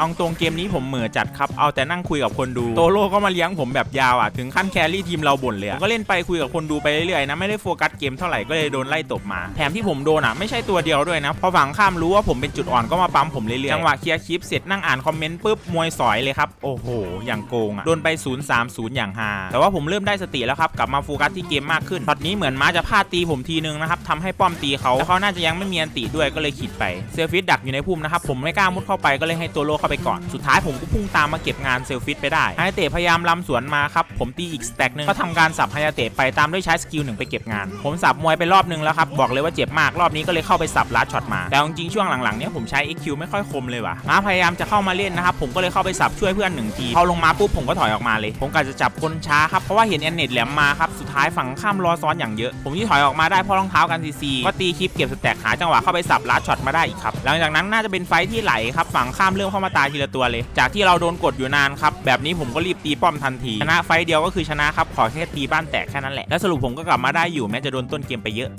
เอาตรงเกมนี้ผมเหม่อจัดครับ เอาแต่นั่งคุยกับคนดู โตโร่ก็มาเลี้ยงผมแบบยาวอะ ถึงขั้นแครี่ทีมเราบ่นเลยผมก็เล่นไปคุยกับคนดูไปเรื่อยๆนะ ไม่ได้โฟกัสเกมเท่าไหร่ก็เลยโดนไล่ตบมา แถมที่ผมโดนอะไม่ใช่ตัวเดียวด้วยนะ พอฝั่งข้ามรู้ว่าผมเป็นจุดอ่อนก็มาปั๊มผมเรื่อยๆ จังหวะเคลียร์คลิปเสร็จนั่งอ่านคอมเมนต์ปุ๊บมวยสอยเลยครับ โอ้โห อย่างโกงอะ โดนไป 0-3-0 อย่างฮา แต่ว่าผมเริ่มได้สติแล้วครับ กลับมาโฟกัสที่เกมมากขึ้นช็อตนี้เหมือนม้าจะพลาดตีผมทีนึงนะครับทำให้ป้อมตีเขาแล้วเขาน่าจะยังไม่มีอันติด้วยก็เลยขีดไปเซฟิตดักอยู่ในพุ่มนะครับผมไม่กล้ามุดเข้าไปก็เลยให้ตัวโลเข้าไปก่อน สุดท้ายผมก็พุ่งตามมาเก็บงานเซลฟิตไปได้ไฮเตะพยายามลำสวนมาครับผมตีอีกสแต็กหนึ่งก็ทำการสับไฮเตะไปตามด้วยใช้สกิลหนึ่งไปเก็บงาน ผมสับมวยไปรอบนึงแล้วครับบอกเลยว่าเจ็บมากรอบนี้ก็เลยเข้าไปสับลัดช็อตมาแต่จริงๆช่วงหลังๆเนี้ยผมใช้ EQ ไม่ค่อยคมเลยว่ะมาพยายามจะเข้ามาเล่นนะครับผมก็เลยเข้าไปสับช่วยเพื่อนหนึ่งทีพอลงมาปุ๊บผมก็ถอยออกมาเลย ผมกะจะจับคนช้าครับเพราะว่าเห็นแอนเน็ตแหลมมาครับสุดท้ายฝั่งข้ามรอซ้อนอย่างเยอะ ผมที่ถอยออกมาได้เพราะรองเท้ากันซีซีก็ตีคลิปเก็บสแต็กหาจังหวะเข้าไปสับลัดช็อตมาได้อีกครับหลังจากนั้นน่าจะเป็นไฟที่ไหลครับฝั่งข้ามเริ่มเข้ามาตายทีละตัวเลย จากที่เราโดนกดอยู่นานครับ แบบนี้ผมก็รีบตีป้อมทันทีชนะไฟเดียวก็คือชนะครับ ขอแค่ตีบ้านแตกแค่นั้นแหละ และสรุปผมก็กลับมาได้อยู่แม้จะโดนต้นเกมไปเยอะ